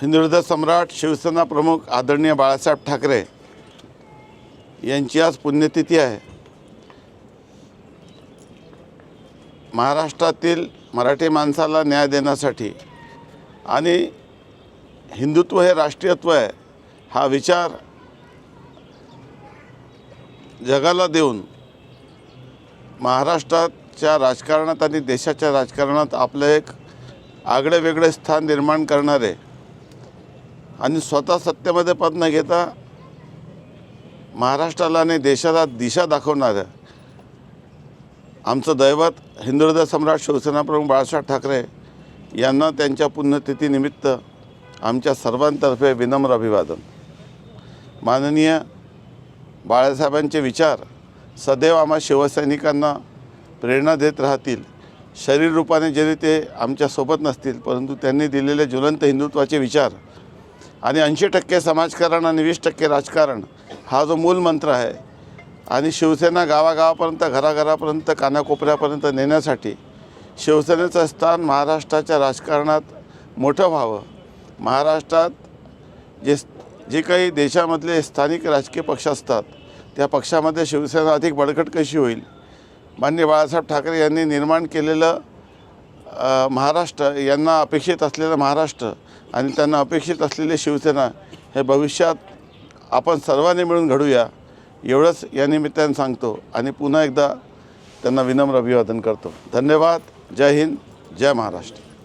हिंदुत्व सम्राट शिवसेना प्रमुख आदरणीय बाळासाहेब ठाकरे यांची आज पुण्यतिथी आहे. महाराष्ट्रातील मराठी माणसाला न्याय देण्यासाठी आणि हिंदुत्व हे राष्ट्रीयत्व आहे हा विचार जगाला देऊन महाराष्ट्राच्या राजकारणात आणि देशाच्या राजकारणात आपलं एक आगळे वेगळे स्थान निर्माण करणारे आणि स्वतः सत्तेमध्ये पद न घेता महाराष्ट्राला आणि देशाला दिशा दाखवणाऱ्या आमचं दैवत हिंदुहृदय सम्राट शिवसेनाप्रमुख बाळासाहेब ठाकरे यांना त्यांच्या पुण्यतिथीनिमित्त आमच्या सर्वांतर्फे विनम्र अभिवादन. माननीय बाळासाहेबांचे विचार सदैव आम्हा शिवसैनिकांना प्रेरणा देत राहतील. शरीर रूपाने जरी ते आमच्यासोबत नसतील परंतु त्यांनी दिलेले ज्वलंत हिंदुत्वाचे विचार आणि ऐंशी टक्के समाजकारण आणि वीस टक्के राजकारण हा जो मूल मंत्र आहे. आणि शिवसेना गावागावापर्यंत घराघरापर्यंत कानाकोपऱ्यापर्यंत नेण्यासाठी शिवसेनेचं स्थान महाराष्ट्राच्या राजकारणात मोठं व्हावं. महाराष्ट्रात जे जे काही देशामधले स्थानिक राजकीय पक्ष असतात त्या पक्षामध्ये शिवसेना अधिक बळकट कशी होईल? मान्य बाळासाहेब ठाकरे यांनी निर्माण केलेलं महाराष्ट्र यांना अपेक्षित असलेलं महाराष्ट्र आणि त्यांना अपेक्षित असलेली शिवसेना हे भविष्यात आपण सर्वांनी मिळून घडूया एवढंच या निमित्ताने सांगतो आणि पुन्हा एकदा त्यांना विनम्र अभिवादन करतो. धन्यवाद. जय हिंद. जय महाराष्ट्र.